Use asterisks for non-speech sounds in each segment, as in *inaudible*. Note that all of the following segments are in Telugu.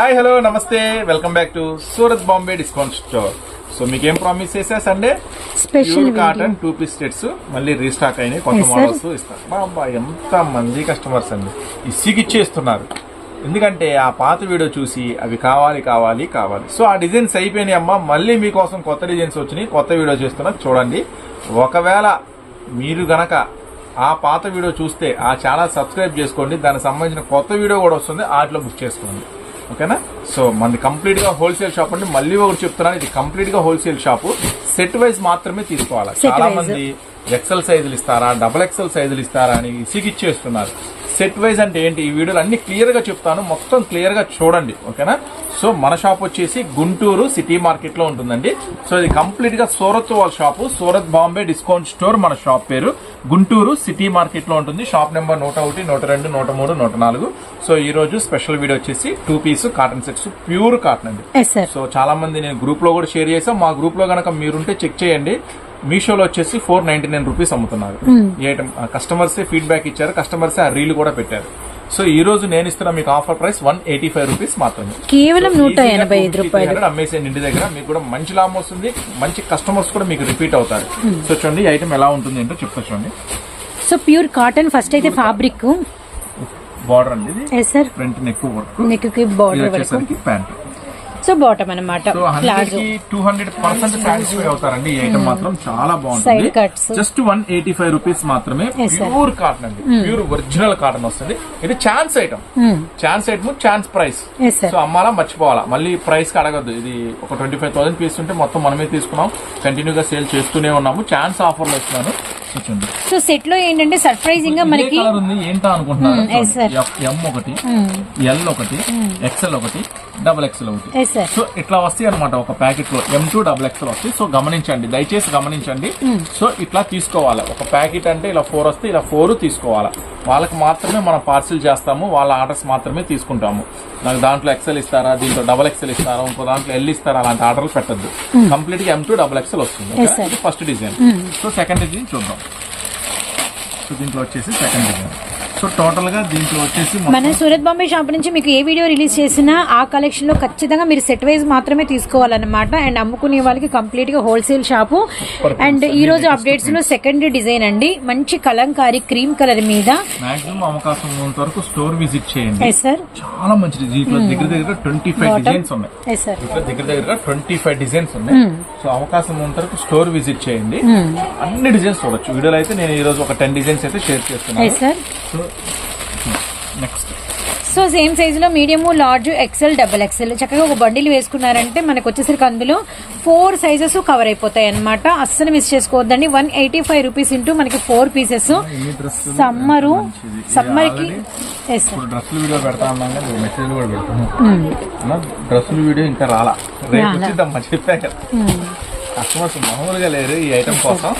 Hi hello namaste. Welcome back to Surat Bombay discount store so మీకు ఏం ప్రామిస్ చేసా Sunday special cotton two piece sets మళ్ళీ రీస్టాక్ అయినాయి కొత్త. మోడల్స్ ఇస్తారు బాబా ఎంత మంది కస్టమర్స్ అండి ఇసిగిచ్చేస్తున్నారు ఎందుకంటే ఆ పాత వీడియో చూసి అవి కావాలి కావాలి కావాలి. సో ఆ డిజైన్స్ అయిపోయినాయి అమ్మా. మళ్ళీ మీకోసం కొత్త డిజైన్స్ వచ్చినాయి. కొత్త వీడియో చేస్తున్నా. చూడండి. ఒకవేళ మీరు గనక ఆ పాత వీడియో చూస్తే ఆ ఛానల్ సబ్స్క్రైబ్ చేసుకోండి. దానికి సంబంధించిన కొత్త వీడియో కూడా వస్తుంది. వాటిలో బుక్ చేసుకోండి. ఓకేనా? సో మనది కంప్లీట్గా హోల్సేల్ షాప్ అండి. మళ్ళీ ఒకటి చెప్తున్నాను ఇది కంప్లీట్గా హోల్సేల్ షాప్. సెట్ వైజ్ మాత్రమే తీసుకోవాలి. చాలా. మంది ఎక్సెల్ సైజులు ఇస్తారా డబుల్ ఎక్సెల్ సైజులు ఇస్తారా అని ఇసిగిచ్చేస్తున్నారు సెట్ వైజ్ అంటే ఏంటి? ఈ వీడియోలు అన్ని క్లియర్గా చెప్తాను. మొత్తం క్లియర్గా చూడండి. ఓకేనా? సో మన షాప్ వచ్చేసి గుంటూరు సిటీ మార్కెట్లో ఉంటుందండి. సో ఇది కంప్లీట్గా సూరత్ వాళ్ళ shop. Surat Bombay discount store మన షాప్ పేరు. గుంటూరు సిటీ మార్కెట్లో ఉంటుంది. షాప్ నెంబర్ నూట ఒకటి నూట రెండు నూట మూడు నూట నాలుగు. సో ఈ రోజు స్పెషల్ వీడియో వచ్చేసి two piece cotton sets pure cotton అండి. సో చాలా మంది నేను గ్రూప్లో కూడా షేర్ చేసాం మా గ్రూప్లో గనక మీరుంటే చెక్ చేయండి. మీషోలో వచ్చేసి ఫోర్ నైన్టీ నైన్ రూపీస్ అమ్ముతున్నారు. కస్టమర్స్ ఫీడ్బ్యాక్ ఇచ్చారు. కస్టమర్స్ ఆ రీల్ కూడా పెట్టారు. సో ఈ రోజు నేను ఇస్తున్న మీకు offer price one eighty five rupees మాత్రమే. కేవలం నూట ఎనభై ఐదు రూపాయలు. అమ్మేసేయండి ఇంటి దగ్గర. మీకు కూడా మంచి లాభం వస్తుంది. మంచి కస్టమర్స్ కూడా మీకు రిపీట్ అవుతారు. సో చూడండి ఐటమ్ ఎలా ఉంటుంది ఏంటో చెప్తా చూడండి. సో ప్యూర్ కాటన్ ఫస్ట్ అయితే ఫ్యాబ్రిక్ బార్డర్ అండి సార్ ఫ్రంట్ నెక్ వర్క్. నెక్కి బార్డర్ ప్యాంట్. సో బాటమ్ అనమాట palazzo two hundred percent satisfy అవుతారండి. ఈ ఐటమ్ మాత్రం చాలా బాగుంటుంది. Just one eighty five rupees మాత్రమే. ప్యూర్ కాటన్ అండి. ప్యూర్ ఒరిజినల్ కాటన్ వస్తుంది. ఇది chance item chance item chance price so అమ్మాలా మర్చిపోవాలా. మళ్ళీ ప్రైస్కి అడగద్దు. ఇది ఒక ట్వంటీ ఫైవ్ థౌసండ్ పీస్ ఉంటే మొత్తం మనమే తీసుకున్నాం. కంటిన్యూగా సేల్ చేస్తూనే ఉన్నాము. ఛాన్స్ ఆఫర్లో ఇస్తున్నాను. కూర్చోండి. సో సెట్లో ఏంటంటే సర్ప్రైజింగ్గా మనకి కలర్ ఉంది ఏంటో అనుకుంటున్నారు. ఎం ఒకటి ఎల్ ఒకటి ఎక్సెల్ ఒకటి డబల్ ఎక్సెల్ ఒకటి. సో ఇట్లా వస్తాయి అనమాట ఒక ప్యాకెట్లో ఎం టూ డబుల్ ఎక్స్ఎల్ వస్తాయి. సో గమనించండి దయచేసి గమనించండి. సో ఇట్లా తీసుకోవాలి. ఒక ప్యాకెట్ అంటే ఇలా ఫోర్ వస్తే ఇలా ఫోర్ తీసుకోవాలి? వాళ్ళకి మాత్రమే మనం పార్సిల్ చేస్తాము వాళ్ళ ఆర్డర్స్ మాత్రమే తీసుకుంటాము. నాకు దాంట్లో ఎక్సెల్ ఇస్తారా దీంట్లో డబల్ ఎక్సెల్ ఇస్తారా ఇంకో దాంట్లో ఎల్ ఇస్తారా అలాంటి ఆర్డర్లు పెట్టద్దు. కంప్లీట్గా ఎం టూ డబుల్ ఎక్స్ఎల్ వస్తుంది first design so second design చూద్దాం. సో దీంట్లో వచ్చేసి సెకండ్ డిజైన్ సో టోటల్గా దీంట్లో వచ్చేసి మన సూరత్ బాంబే షాప్ నుంచి మీకు ఏ వీడియో రిలీజ్ చేసినా ఆ కలెక్షన్లో ఖచ్చితంగా మీరు సెట్ వైజ్ మాత్రమే తీసుకోవాలన్నమాట. అండ్ అమ్ముకునే వాళ్ళకి కంప్లీట్గా హోల్సేల్ షాపు అండ్ ఈ రోజు అప్డేట్స్లో సెకండ్ డిజైన్ అండి. మంచి కలంకారీ క్రీమ్ కలర్ మీద. మాక్సిమం అవకాశం ఉన్నంత వరకు స్టోర్ విజిట్ చేయండి. సార్ చాలా మంచిది. దీంట్లో దగ్గర దగ్గర ట్వంటీ ఫైవ్. డిజైన్స్ ఉన్నాయి. దగ్గర దగ్గర ట్వంటీ ఫైవ్ డిజైన్స్ ఉన్నాయి సో అవకాశం ఉన్నంత వరకు స్టోర్ విజిట్ చేయండి. అన్ని డిజైన్స్ చూడొచ్చు. వీడియోలో అయితే నేను ఈ రోజు ఒక టెన్ డిజైన్స్ అయితే షేర్ చేస్తున్నాను. సో నెక్స్ట్ సో సేమ్ సైజ్లో medium large XL double XL చక్కగా ఒక బండిల్ వేసుకున్నారంటే మనకు వచ్చేసరికి అందులో ఫోర్ సైజెస్ కవర్ అయిపోతాయి అనమాట అస్సలు మిస్ చేసుకోవద్దండి. One eighty five rupees into మనకి ఫోర్ పీసెస్ సమ్మరు. సమ్మర్కి ఎస్ సార్ ఇప్పుడు డ్రెస్సుల వీడియో పెడతా ఉన్నాం కానీ మెటీరియల్ కూడా పెడతాను డ్రెస్సుల వీడియో ఇంకా రాలా. రేపు రాలా. వచ్చిద్దమ్మా చెప్పా కదా. కస్టమర్స్ మామూలుగా లేరు ఈ ఐటమ్ కోసం.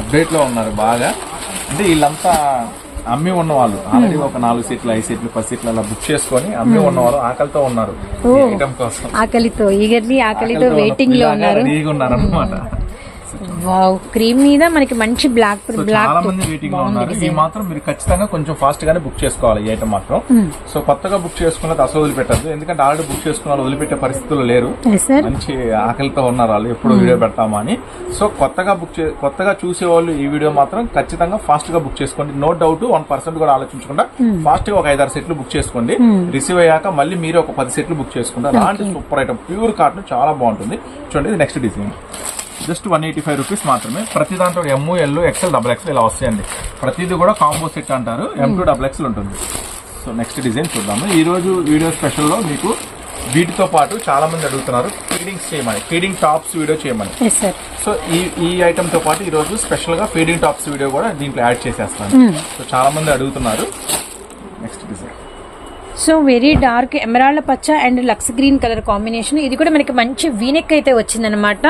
అప్డేట్లో ఉన్నారు బాగా. అంటే వీళ్ళంతా అమ్మి ఉన్న వాళ్ళు ఆల్రెడీ ఒక నాలుగు సీట్లు ఐదు సీట్లు పది సీట్లు అలా బుక్ చేసుకొని అమ్మి ఉన్న వాళ్ళు ఆకలితో ఉన్నారు. ఈ ఆకలితో ఈగర్లీ ఆకలితో వెయిటింగ్లో ఉన్నారు రెడీగా ఉన్నారు. అనమాట వావ్ క్రీమ్ మీద మనకి మంచి బ్లాక్ బ్లాక్ చాలా మంది వెయిటింగ్లో ఉన్నారు. ఈ మాత్రం మీరు ఖచ్చితంగా కొంచెం ఫాస్ట్ గానే బుక్ చేసుకోవాలి ఈ ఐటమ్ మాత్రం. సో కొత్తగా బుక్ చేసుకున్నది అసలు వదిలిపెట్టద్దు. ఎందుకంటే ఆల్రెడీ బుక్ చేసుకున్న వాళ్ళు వదిలిపెట్టే పరిస్థితులు లేరు. మంచి ఆకలితో ఉన్నారు వాళ్ళు. ఎప్పుడు వీడియో పెడతామా అని. సో కొత్తగా బుక్ చే కొత్తగా చూసే వాళ్ళు ఈ వీడియో మాత్రం ఖచ్చితంగా ఫాస్ట్గా బుక్ చేసుకోండి. నో డౌట్ వన్ పర్సెంట్ కూడా ఆలోచించకుండా ఫాస్ట్గా ఒక ఐదారు సెట్లు బుక్ చేసుకోండి. రిసీవ్ అయ్యాక మళ్ళీ మీరు ఒక పది సెట్లు బుక్ చేసుకుంటే అలాంటి సూపర్ ఐటమ్ ప్యూర్ కాటన్ చాలా బాగుంటుంది. చూడండి ఇది next design just one eighty five rupees మాత్రమే. ప్రతి దాంట్లో M L XL double XL ఇలా వస్తాయండి. ప్రతిది కూడా కాంబో సెట్ అంటారు. ఎం టూ డబుల్ ఎక్సెల్ ఉంటుంది. సో నెక్స్ట్ డిజైన్ చూద్దాము. ఈ రోజు వీడియో స్పెషల్లో మీకు వీటితో పాటు చాలా మంది అడుగుతున్నారు. ఫీడింగ్స్ చేయమని. ఫీడింగ్ టాప్స్ వీడియో చేయమని. సో ఈ ఈ ఐటమ్తో పాటు ఈ రోజు స్పెషల్గా ఫీడింగ్ టాప్స్ వీడియో కూడా దీంట్లో యాడ్ చేసేస్తాను. సో చాలా మంది అడుగుతున్నారు. సో వెరీ డార్క్ ఎమరాల్డ్ పచ్చ and lux green colour combination. ఇది కూడా మనకి మంచి వీనెక్ అయితే వచ్చిందనమాట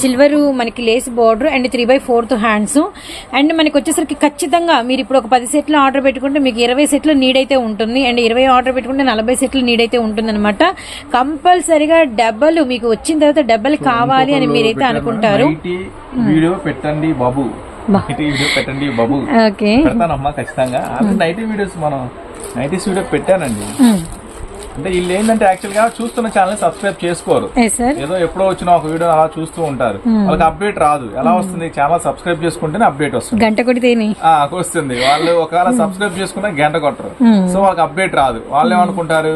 సిల్వర్ మనకి lace border and three by fourth hands and మనకి వచ్చేసరికి ఖచ్చితంగా మీరు ఇప్పుడు ఒక పది సెట్లు ఆర్డర్ పెట్టుకుంటే మీకు ఇరవై సెట్లు నీడ్ అయితే ఉంటుంది. అండ్ ఇరవై ఆర్డర్ పెట్టుకుంటే నలభై సెట్లు నీడ్ అయితే ఉంటుంది అనమాట కంపల్సరిగా డబ్బలు మీకు వచ్చిన తర్వాత డబ్బలు కావాలి అని మీరైతే అనుకుంటారు. నైటీ వీడియో పెట్టండి బాబు. బా. నైటీ వీడియో పెట్టండి బాబు. ఓకే. ఖచ్చితంగా. నైటీ వీడియోస్ మనం నైటీస్ వీడియో పెట్టానండి. అంటే వీళ్ళు ఏంటంటే యాక్చువల్గా చూస్తున్న ఛానల్ సబ్స్క్రైబ్ చేసుకోరు. ఏదో ఎప్పుడో వచ్చిన ఒక వీడియో అలా చూస్తూ ఉంటారు. వాళ్ళకి అప్డేట్ రాదు. ఎలా వస్తుంది? ఛానల్ సబ్స్క్రైబ్ చేసుకుంటేనే అప్డేట్ వస్తుంది. గంట కొడితేని ఆ, వస్తుంది. వాళ్ళు ఒకవేళ సబ్స్క్రైబ్ చేసుకున్నా గంట కొట్టరు. సో వాళ్ళకి అప్డేట్ రాదు. వాళ్ళు ఏమనుకుంటారు?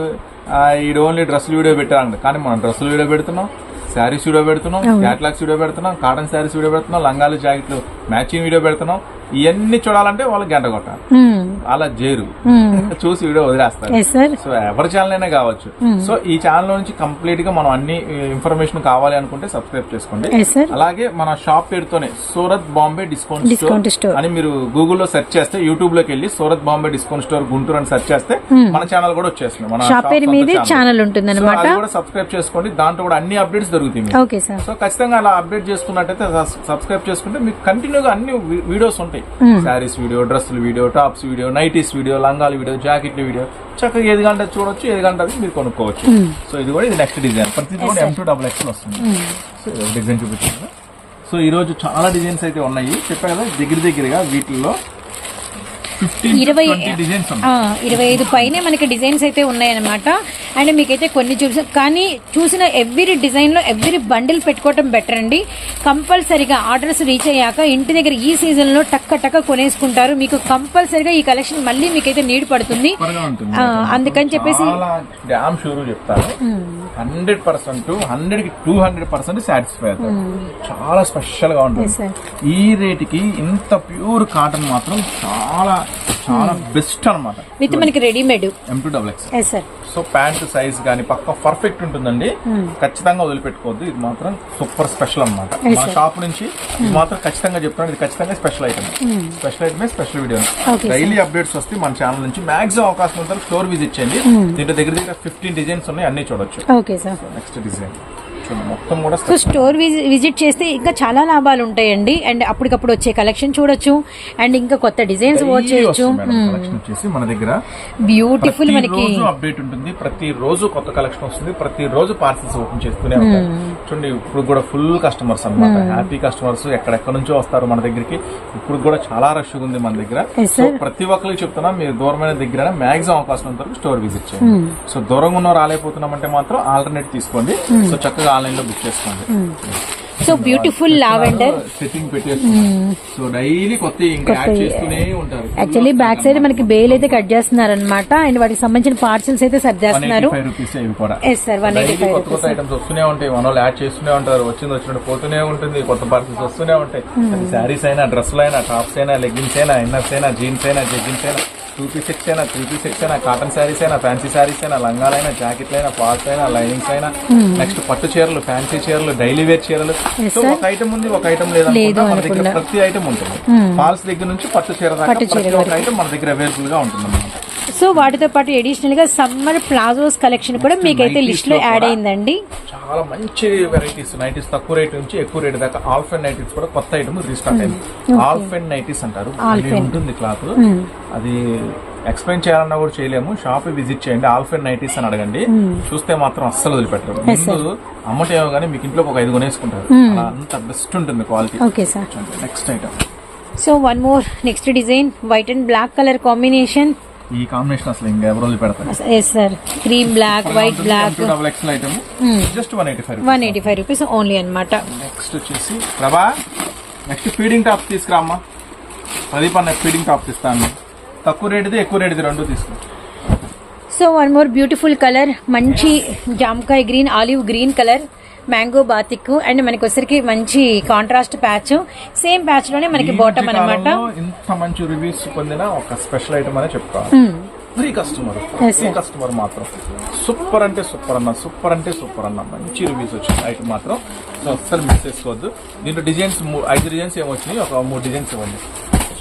ఈడు ఓన్లీ డ్రెస్సులు వీడియో పెట్టారంట కానీ మనం డ్రెస్సులు వీడియో పెడుతున్నాం శారీస్ వీడియో పెడుతున్నాం క్యాట్లాగ్స్ వీడియో పెడుతున్నాం కాటన్ శారీస్ వీడియో పెడుతున్నాం లంగాలు జాకెట్లు మ్యాచింగ్ వీడియో పెడుతున్నాం. ఇవన్నీ చూడాలంటే వాళ్ళు గంట కొట్టాలి. అలా చేరు *laughs* చూసి వీడియో వదిలేస్తారు. సో ఎవరి ఛానల్ అయినా కావచ్చు సో ఈ ఛానల్ నుంచి కంప్లీట్గా మనం అన్ని ఇన్ఫర్మేషన్ కావాలి అనుకుంటే సబ్స్క్రైబ్ చేసుకోండి. అలాగే మన షాప్ పేరుతోనే సూరత్ బాంబే డిస్కౌంట్ స్టోర్. అని మీరు గూగుల్లో సెర్చ్ చేస్తే యూట్యూబ్లోకి వెళ్ళి సూరత్ బాంబే డిస్కౌంట్ స్టోర్ గుంటూరు అని సెర్చ్ చేస్తే మన ఛానల్ కూడా వచ్చేస్తుంది. మన షాప్ పేరు మీదే. ఛానల్. ఉంటుంది అనమాట కూడా సబ్స్క్రైబ్ చేసుకోండి. దాంట్లో కూడా అన్ని అప్డేట్స్ దొరుకుతాయి సో ఖచ్చితంగా అలా అప్డేట్ చేసుకున్నట్టయితే సబ్స్క్రైబ్ చేసుకుంటే మీకు కంటిన్యూగా అన్ని వీడియోస్ ఉంటాయి. Saris video డ్రెస్సుల video tops video nighties video లంగాల video జాకెట్ల వీడియో. చక్కగా ఏది గంట చూడొచ్చు ఏది గంట మీరు కొనుక్కోవచ్చు. సో ఇది కూడా ఇది నెక్స్ట్ డిజైన్ ప్రతిది కూడా ఎం టూ డబుల్ ఎక్స్ఎల్ వస్తుంది. సో డిజైన్ చూపించాను సో ఈ రోజు చాలా డిజైన్స్ అయితే ఉన్నాయి. చెప్పా కదా దగ్గర దగ్గరగా వీటిల్లో ఇరవై ఇరవై ఐదు పైనే మనకి డిజైన్స్ అయితే ఉన్నాయన్నమాట. అండ్ మీకైతే కొన్ని చూసి కానీ చూసిన ఎవ్రీ డిజైన్లో ఎవ్రీ బండిల్ పెట్టుకోవటం బెటర్ అండి. కంపల్సరిగా ఆర్డర్స్ రీచ్ అయ్యాక ఇంటి దగ్గర ఈ సీజన్లో టక్క టక్క కొనేసుకుంటారు. మీకు కంపల్సరిగా ఈ కలెక్షన్ మళ్ళీ మీకైతే నీడ్ పడుతుంది. అందుకని చెప్పేసి హండ్రెడ్ పర్సెంట్ హండ్రెడ్కి టూ హండ్రెడ్ పర్సెంట్ సాటిస్ఫై అవుతారు. చాలా స్పెషల్గా ఉంటుంది. ఈ రేట్కి ఇంత ప్యూర్ కాటన్ మాత్రం చాలా చాలా బెస్ట్ అన్నమాట. విత్ మనకి readymade. M two double X so pant size గానీ పక్క పర్ఫెక్ట్ ఉంటుందండి. ఖచ్చితంగా వదిలిపెట్టుకోవద్దు. ఇది మాత్రం సూపర్ స్పెషల్ మన sir. షాప్ నుంచి ఇది మాత్రం ఖచ్చితంగా చెప్తాను ఇది ఖచ్చితంగా స్పెషల్ ఐటమ్ స్పెషల్ ఐటమే స్పెషల్ వీడియో. డైలీ అప్డేట్స్ వస్తే మన ఛానల్ నుంచి మాక్సిమం అవకాశం ఉంటుంది స్టోర్ విజిట్ చేయండి. దీంట్లో దగ్గర దగ్గర ఫిఫ్టీన్ డిజైన్స్ ఉన్నాయి. అన్ని చూడొచ్చు. నెక్స్ట్ డిజైన్ చూడండి మొత్తం కూడా సో స్టోర్ విజిట్ చేస్తే ఇంకా చాలా లాభాలు ఉంటాయండి. అండ్ అప్పటికప్పుడు వచ్చే కలెక్షన్ చూడొచ్చు. అండ్ ఇంకా కొత్త డిజైన్స్ కలెక్షన్ వచ్చేసి మన దగ్గర. బ్యూటిఫుల్ మనకి అప్డేట్ ఉంటుంది. ప్రతి రోజు కొత్త కలెక్షన్ వస్తుంది. ప్రతి రోజు పార్సల్స్ ఓపెన్ చేస్తూనే ఉంటారు చూడండి ఇప్పుడు కూడా ఫుల్ కస్టమర్స్ అన్నమాట. హ్యాపీ కస్టమర్స్ ఎక్కడెక్కడ నుంచో వస్తారు మన దగ్గరికి. ఇప్పుడు కూడా చాలా రష్ ఉంది మన దగ్గర. సో. ప్రతి ఒక్కరికి చెప్తున్నా మీరు దూరమైన దగ్గర మాక్సిమం అవకాశం వరకు స్టోర్ విజిట్ చేయండి. సో దూరంగా ఉన్న రాలేకపోతున్నామంటే మాత్రం ఆల్టర్నేట్ తీసుకోండి. సో చక్కగా ఆన్లైన్లో బుక్ చేసుకోండి. So beautiful lavender setting so daily కొత్త చేస్తూనే ఉంటారు. యాక్చువల్లీ బ్యాక్ సైడ్ మనకి బేల్ అయితే కట్ చేస్తున్నారు అనమాట అండ్ వాటికి సంబంధించిన పార్సల్స్ అయితే ఇవి కూడా. Yes sir one eighty daily five కొత్త కొత్త ఐటమ్స్ వస్తూనే ఉంటాయి. మన వాళ్ళు యాడ్ చేస్తూనే ఉంటారు. వచ్చింది వచ్చినట్టు పోతూనే ఉంటుంది. కొత్త పార్సల్స్ వస్తూనే ఉంటాయి. శారీస్ అయినా డ్రెస్సులు అయినా టాప్స్ అయినా లెగ్గిన్స్ అయినా ఇన్నర్స్ అయినా జీన్స్ అయినా జెగ్గిన్స్ అయినా. టూ పీస్ సెక్స్ అయినా త్రీ పీస్ సెక్స్ అయినా కాటన్ శారీస్ అయినా ఫ్యాన్సీ శారీస్ అయినా లంగాలైనా జాకెట్లు అయినా పాల్స్ అయినా లైనింగ్స్ అయినా నెక్స్ట్ పట్టు చీరలు ఫ్యాన్సీ చీరలు డైలీ వేర్ చీరలు. సో ఒక ఐటమ్ ఉంది ఒక ఐటమ్ లేదు మన దగ్గర. ప్రతి ఐటమ్ ఉంటుంది. ఫాల్స్ దగ్గర నుంచి పట్టు చీర దాకా ప్రతి ఒక్క ఐటమ్ మన దగ్గర అవైలబుల్గా ఉంటుంది అన్నమాట సో వాటితో పాటు అడిషనల్గా సమ్మర్ ప్లాజోస్ కలెక్షన్ కూడా మీకైతే Nighties లిస్ట్లో లో యాడ్ అయిందండి. చాలా మంచి వెరైటీస్ నైటీస్ తక్కువ రేట్ నుంచి ఎక్కువ రేట్ దాకా. ఆల్ఫెన్ నైటీస్ కూడా కొత్త ఐటమ్ రీస్టార్ట్ అయింది. ఆల్ఫెన్ నైటీస్ అంటారు. ఉంటుంది క్లాత్ అది ఎక్స్ప్లెయిన్ చేయాలన్నా కూడా చేయలేము. షాప్ విజిట్ చేయండి. ఆల్ఫెన్ నైటీస్ అని అడగండి. చూస్తే మాత్రం అస్సలు వదిలిపెట్టరు. ముందు అమ్మటేమో కానీ మీకు ఇంట్లో ఒక ఐదు కొనేసుకుంటారు. అంత బెస్ట్ ఉంటుంది quality next item so one more next design white and black colour combination ఈ కాంబినేషన్ అసలు ఇంకా ఎవరు వదిలిపెడతారు? Yes sir cream black white black double XL item just one eighty five one eighty five rupees only అనమాట నెక్స్ట్ వచ్చేసి ప్రభా నెక్స్ట్ ఫీడింగ్ టాప్ తీసుకురామ్మా. ప్రదీప్ అన్న ఫీడింగ్ టాప్ ఇస్తాను తక్కువ రేటుది ఎక్కువ రేటుది రెండు తీసుకో. So one more beautiful colour మంచి జామకాయ green olive green colour mango batik and మనకి వచ్చరికి మంచి కాంట్రాస్ట్ ప్యాచ్ సేమ్ ప్యాచ్లోనే మనకి మధ్య అనమాట ఇంత మంచి రివ్యూస్ పొందిన ఒక స్పెషల్ ఐటమ్ అనే చెప్తాను ఫ్రీ కస్టమర్ ఫ్రీ. కస్టమర్ మాత్రం. సూపర్ అంటే సూపర్ అన్న సూపర్ అంటే సూపర్ అన్న మంచి రివ్యూస్ వచ్చింది ఐటమ్ మాత్రం. సో అస్సలు మిస్ చేసుకోవద్దు. దీంట్లో డిజైన్స్ ఐదు డిజైన్స్ ఏమో వచ్చినాయి ఒక మూడు డిజైన్స్ ఇవ్వండి.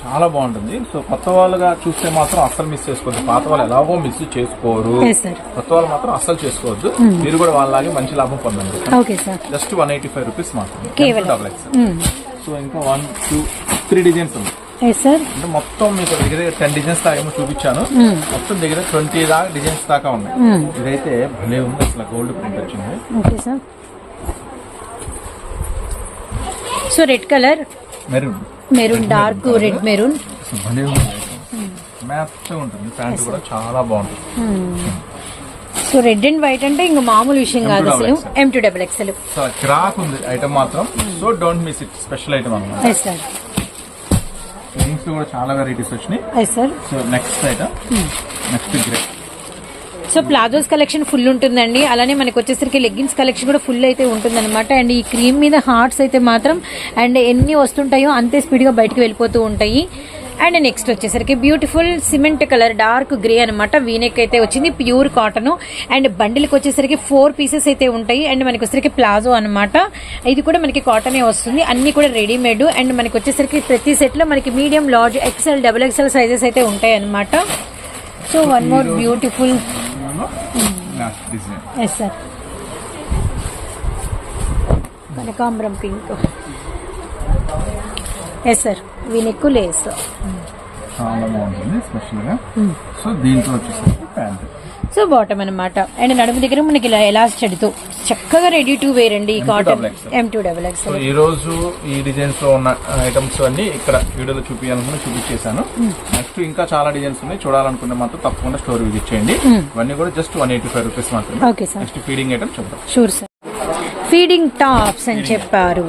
చాలా బాగుంటుంది. సో కొత్త వాళ్ళుగా చూస్తే మాత్రం అస్సలు మిస్ చేసుకోవద్దు. పాత వాళ్ళు ఎలాగో మిస్ చేసుకోరు. కొత్త వాళ్ళు మాత్రం అస్సలు చేసుకోవద్దు. మీరు కూడా వాళ్ళలాగే మంచి లాభం పొందండి. Just one eighty five rupees మాత్రమే. డబల్ ఎక్స్ సో ఇంకా వన్ టూ త్రీ డిజైన్స్ ఉంది అంటే మొత్తం మీకు దగ్గర టెన్ డిజైన్స్ దాకా ఏమో చూపించాను. మొత్తం దగ్గర ట్వంటీ దాకా డిజైన్స్ దాకా ఉన్నాయి. ఇదైతే భలే ఉంది. అసలు గోల్డ్ ప్రింట్ వచ్చింది. So red colour maroon maroon dark red maroon. ఉంటుంది. ప్యాంట్ కూడా చాలా బాగుంటుంది. సో రెడ్ అండ్ వైట్ అంటే ఇంకా మామూలు విషయం M2 కాదు అసలు. M two double XL crack ఉంది ఐటమ్ మాత్రం. So don't miss it special item అన్నమాట. సార్ కూడా చాలా వెరైటీస్ వచ్చినాయి. Sir so next item next grey so palazzos collection full ఉంటుందండి. అలానే మనకి వచ్చేసరికి లెగ్గిన్స్ కలెక్షన్ కూడా ఫుల్ అయితే ఉంటుందన్నమాట. అండ్ ఈ క్రీమ్ మీద హార్ట్స్ అయితే మాత్రం అండ్ ఎన్ని వస్తుంటాయో అంతే స్పీడ్గా బయటకు వెళ్ళిపోతూ ఉంటాయి. అండ్ నెక్స్ట్ వచ్చేసరికి beautiful cement colour dark grey అనమాట వీనెక్ అయితే వచ్చింది ప్యూర్ కాటన్ అండ్ బండిల్కి వచ్చేసరికి ఫోర్ పీసెస్ అయితే ఉంటాయి. అండ్ మనకి వచ్చేసరికి ప్లాజో అనమాట ఇది కూడా మనకి కాటనే వస్తుంది. అన్ని కూడా రెడీమేడ్ అండ్ మనకి వచ్చేసరికి ప్రతి సెట్లో మనకి medium large XL double XL sizes అయితే ఉంటాయి అనమాట so one more beautiful last design yes sir కనకాంబరం పింక్. ఎస్ సార్ వీనెక్కు చాలా బాగుంటుంది గా. సో దీంట్లో వచ్చేసరికి ప్యాంట్. సో బాటమ్ అనమాట అండ్ నడుము దగ్గర మనకి ఇలా ఎలా చెడుతూ చక్కగా రెడీ టు వేర్ అండి. ఈ M2 cotton. M two double X ఈ రోజు ఈ డిజైన్స్లో ఉన్న ఐటమ్స్ అన్ని ఇక్కడ వీడియోలో చూపించాలనుకుని చూపించేశాను. నెక్స్ట్ ఇంకా చాలా డిజైన్స్ ఉన్నాయి. చూడాలనుకుంటే మాత్రం తప్పకుండా స్టోర్ విజిట్ చేయండి. ఇవన్నీ కూడా just one eighty five rupees మాత్రమే. Okay sir next feeding item చూద్దాం. షూర్ సార్ ఫీడింగ్ టాప్స్ అని చెప్పారు.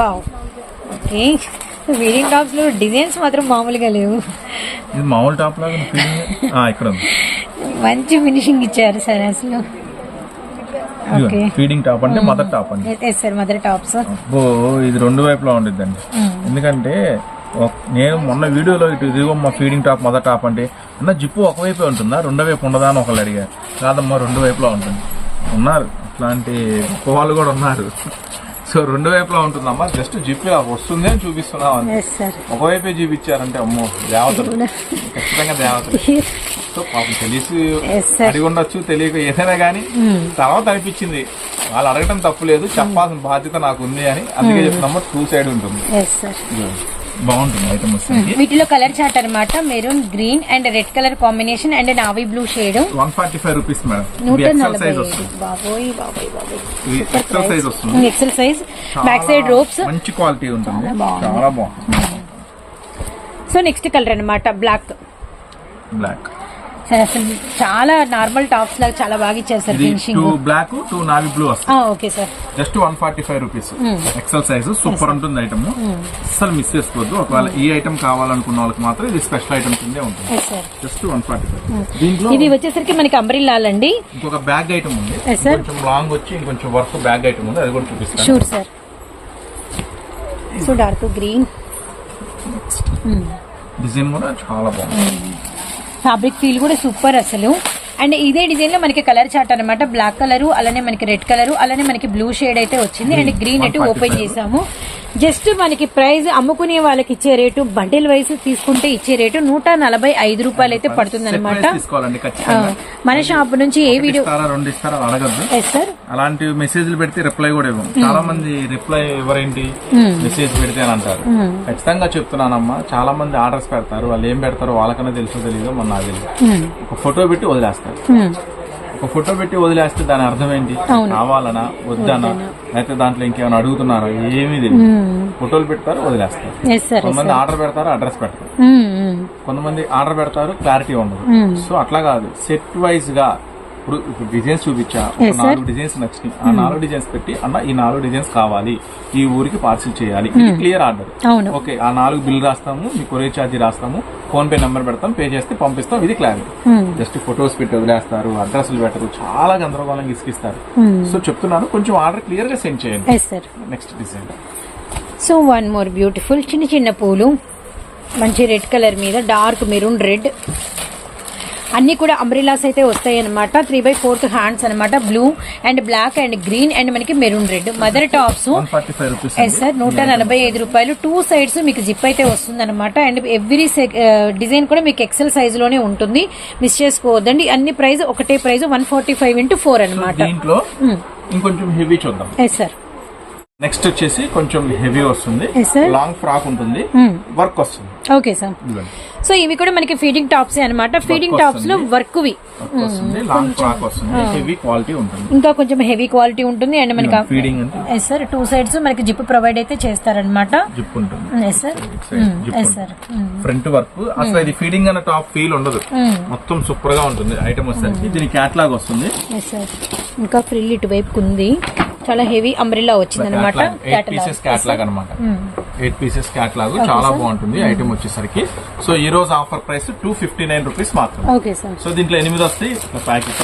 వావ్ ఓకే ఫీడింగ్ టాప్స్లో డిజైన్స్ మాత్రం మామూలుగా లేవు. ఇది మామూలు టాప్ లాగా ఇక్కడ *laughs* మంచి ఫినిషింగ్ ఇచ్చారు సార్ అసలు. ఫీడింగ్ టాప్ అంటే మదర్ టాప్ అండి. మదర్ టాప్స్ అబ్బో ఇది రెండు వైపులా ఉండిద్దండి. ఎందుకంటే ఒక- నేను మొన్న వీడియోలో ఇటు ఇదిగో మా ఫీడింగ్ టాప్ మదర్ టాప్ అంటే అన్న జిప్పు ఒకవైపే ఉంటుందా? రెండో వైపు ఉండదా అని ఒకళ్ళు అడిగారు. కాదమ్మా రెండు వైపులా ఉంటుంది. ఉన్నారు. అట్లాంటి వాళ్ళు కూడా ఉన్నారు. సో రెండు వైపులా ఉంటుందమ్మా. జస్ట్ జిప్ ఇలా వస్తుంది అని చూపిస్తున్నాం అంతే. ఎస్ సార్ ఒకవైపే చూపించారంటే అమ్మో దేవతలు. *laughs* ఖచ్చితంగా దేవతలు. సో పాపం తెలిసి. అడిగి ఉండొచ్చు తెలియక ఏదైనా కానీ తర్వాత అనిపించింది వాళ్ళు అడగటం తప్పు లేదు చెప్పాల్సిన బాధ్యత నాకు ఉంది అని. అందుకే చెప్తున్నాము టూ సైడ్ ఉంటుంది. బాగుంటుంది ఐటమ్ వస్తుంది. వీటిలో కలర్ చార్ట్ అనమాట maroon green and red colour combination and navy blue shade one forty five rupees madam నూట ఎక్సెల్ నలభై సైజ్ ఐదు. వస్తుంది. బాబోయ్ బాబోయ్ బాబోయ్. ఇది ఎక్సెల్ సైజ్ వస్తుంది. ఎక్సెల్ సైజ్ చాలా బ్యాక్ సైడ్ రోప్స్ మంచి క్వాలిటీ ఉంటుంది. చాలా బాగుంది. సో నెక్స్ట్ కలర్ అనమాట బ్లాక్ బ్లాక్ అసలు *laughs* చాలా నార్మల్ టాప్స్ లాగా చాలా బాగా ఇచ్చారు sir finishing two black two navy blue okay sir just one forty five rupees XL size super ఉంటుంది ఐటమ్ అస్సలు మిస్ చేసుకోవద్దు. ఒకవేళ ఈ ఐటమ్ కావాలనుకున్న వాళ్ళకి మాత్రం ఇది స్పెషల్ ఐటమ్ కిందే ఉంటుంది. జస్ట్ వన్ ఫార్టీ ఫైవ్ దీంట్లో ఇది వచ్చేసరికి మనకి అంబ్రిల్లాల్ అండి. ఇంకొక బ్యాగ్ ఐటమ్ ఉంది. కొంచెం లాంగ్ వచ్చి ఇంకొంచెం వర్క్ బ్యాగ్ ఐటమ్ ఉంది. అది కూడా చూపిస్తాను. Sure sir so dark green design కూడా చాలా బాగుంది. ఫ్యాబ్రిక్ ఫీల్ కూడా సూపర్ అసలు. అండ్ ఇదే డిజైన్లో మనకి కలర్ చార్ట్ అనమాట బ్లాక్ కలర్ అలానే మనకి రెడ్ కలర్ అలానే మనకి బ్లూ షేడ్ అయితే వచ్చింది. అండ్ గ్రీన్ అయితే 145. ఓపెన్ చేసాము. జస్ట్ మనకి ప్రైస్ అమ్ముకునే వాళ్ళకి ఇచ్చే రేటు బండిల్ వైస్ తీసుకుంటే ఇచ్చే రేటు నూట నలభై ఐదు రూపాయలు అయితే పడుతుంది అనమాట మన షాప్ నుంచి ఏ వీడియో రెండు ఇస్తారా అడగద్దు. సార్ అలాంటి మెసేజ్లు పెడితే రిప్లై కూడా ఇవ్వం. చాలా మంది రిప్లై ఎవరేంటి? మెసేజ్ పెడితే అని అంటారు. ఖచ్చితంగా చెప్తున్నానమ్మా చాలా మంది ఆర్డర్స్ పెడతారు వాళ్ళు ఏం పెడతారో వాళ్ళకన్నా తెలుసో తెలియదు మన నాకు తెలియదు. ఒక ఫోటో పెట్టి వదిలేస్తారు. ఒక ఫోటో పెట్టి వదిలేస్తే దాని అర్థం ఏంటి? కావాలనా? వద్దనా? లేకపోతే దాంట్లో ఇంకేమైనా అడుగుతున్నారా? ఏమీ తెలియదు ఫోటోలు పెడతారు వదిలేస్తారు. కొంతమంది ఆర్డర్ పెడతారు అడ్రస్ పెడతారు. కొంతమంది ఆర్డర్ పెడతారు క్లారిటీ ఉండదు. సో అట్లా కాదు. సెట్ వైజ్గా ఇప్పుడు ఇప్పుడు డిజైన్స్ చూపించా. ఒక నాలుగు డిజైన్స్ నచ్చినాయి. ఆ నాలుగు డిజైన్స్ పెట్టి అన్న ఈ నాలుగు డిజైన్స్ కావాలి. ఈ ఊరికి పార్సిల్ చేయాలి. ఇది క్లియర్ ఆర్డర్ ఓకే ఆ నాలుగు బిల్ రాస్తాము మీ కొరియర్ ఛార్జీ రాస్తాము ఫోన్ పే నెంబర్ పెడతాం పే చేస్తే పంపిస్తాం ఇది క్లారిటీ జస్ట్ ఫొటోస్ పెట్టి వదిలేస్తారు అడ్రస్లు పెట్టరు చాలా గందరగోళంగా ఇసుకిస్తారు. సో చెప్తున్నాను కొంచెం ఆర్డర్ క్లియర్గా సెండ్ చేయండి. Next design so one more beautiful చిన్న చిన్న పూలు. మంచి రెడ్ కలర్ మీద డార్క్ మెరూన్ రెడ్ అన్ని కూడా అంబ్రిలాస్ అయితే వస్తాయి అనమాట త్రీ బై ఫోర్త్ హ్యాండ్స్ అనమాట blue and black and green and మనకి maroon red mother tops yes sir నూట నలభై ఐదు రూపాయలు. టూ సైడ్స్ మీకు జిప్ అయితే వస్తుంది అనమాట అండ్ ఎవ్రీ డిజైన్ కూడా మీకు ఎక్సెల్ సైజ్లోనే ఉంటుంది. మిస్ చేసుకోవద్దండి. అన్ని ప్రైస్ ఒకటే price one forty five into four అనమాట ఇంకొంచెం హెవీ చూద్దాం. ఎస్ సార్ నెక్స్ట్ వచ్చేసి కొంచెం హెవీ వస్తుంది. లాంగ్ ఫ్రాక్ ఉంటుంది. వర్క్ వస్తుంది. ఓకే సార్ సో ఇవి కూడా మనకి ఫీడింగ్ టాప్స్ అన్నమాట. ఫీడింగ్ టాప్స్లో వర్క్ వస్తుంది. లాంగ్ ఫ్రాక్ వస్తుంది. హెవీ క్వాలిటీ ఉంటుంది. ఇంకా కొంచెం హెవీ క్వాలిటీ ఉంటుంది అండ్ మనకి feeding yes sir two sides మనకి జిప్ ప్రొవైడ్ అయితే చేస్తారనమాట జిప్ ఉంటుంది. Yes sir yes sir front work అసలు ఇది ఫీడింగ్ అన్న టాప్ ఫీల్ ఉండదు. మొత్తం సూపర్గా ఉంటుంది. ఐటమ్ వచ్చేసరికి దీని క్యాట్లాగ్ వస్తుంది. ఎస్ సార్ ఇంకా ఫ్రిల్ ఇటువైపుకు ఉంది చాలా హెవీ అంబ్రిల్లా వచ్చింది అనమాట ఎయిట్ పీసెస్ క్యాట్లాగ్ అనమాట ఎయిట్ పీసెస్ క్యాట్లాగ్ చాలా బాగుంటుంది ఐటమ్ వచ్చేసరికి. సో ఈ రోజు offer price two fifty nine rupees మాత్రం ఓకే సార్ సో దీంట్లో ఎనిమిది వస్తాయి ప్యాకెట్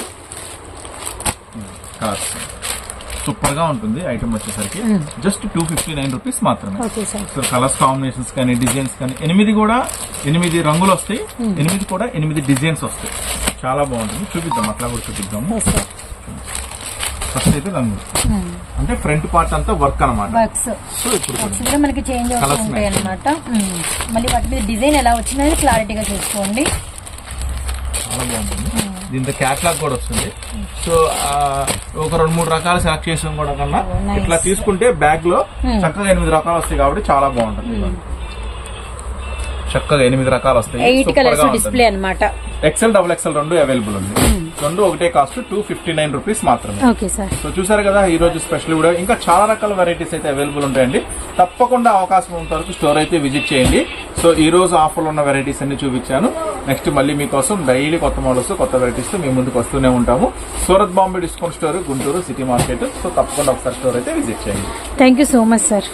సూపర్గా ఉంటుంది ఐటమ్ వచ్చేసరికి. Just two fifty nine rupees మాత్రమే. సో కలర్స్ కాంబినేషన్స్ కానీ డిజైన్స్ కానీ ఎనిమిది కూడా ఎనిమిది రంగులు వస్తాయి. ఎనిమిది కూడా ఎనిమిది డిజైన్స్ వస్తాయి. చాలా బాగుంటుంది. చూపిద్దాం అట్లా కూడా చూపిద్దాము. సార్ ఫస్ట్ అయితే రంగు అంటే ఫ్రంట్ పార్ట్ అంతా వర్క్ వర్క్స్. కూడా మనకి చేంజ్ అనమాట మళ్ళీ వాటి మీద డిజైన్ ఎలా వచ్చిందని క్లారిటీగా చూసుకోండి. చాలా బాగుంటుంది. దీంతో క్యాట్లాగ్ కూడా వస్తుంది. సో ఒక రెండు మూడు రకాలు సెలెక్ట్ చేసిన కూడా కన్నా. ఇట్లా తీసుకుంటే బ్యాగ్లో చక్కగా ఎనిమిది రకాలు వస్తాయి కాబట్టి చాలా బాగుంటుంది. చక్కగా ఎనిమిది రకాలు వస్తాయి. అనమాట ఎక్సెల్ డబుల్ ఎక్సెల్ రెండు అవైలబుల్ ఉంది. రెండు ఒకటే cost two fifty nine rupees మాత్రమే. Okay sir. సో చూసారు కదా ఈ రోజు స్పెషల్ కూడా. ఇంకా చాలా రకాల వెరైటీస్ అయితే అవైలబుల్ ఉంటాయండి. తప్పకుండా అవకాశం ఉన్నంత వరకు స్టోర్ అయితే విజిట్ చేయండి. సో ఈ రోజు ఆఫర్లో ఉన్న వెరైటీస్ అన్ని చూపించాను. నెక్స్ట్ మళ్ళీ మీకోసం డైలీ కొత్త మోడల్స్ కొత్త వెరైటీస్తో మీ ముందుకు వస్తూనే ఉంటాము. Surat Bombay discount store Guntur city market. So తప్పకుండా ఒకసారి స్టోర్ అయితే విజిట్ చేయండి. Thank you so much sir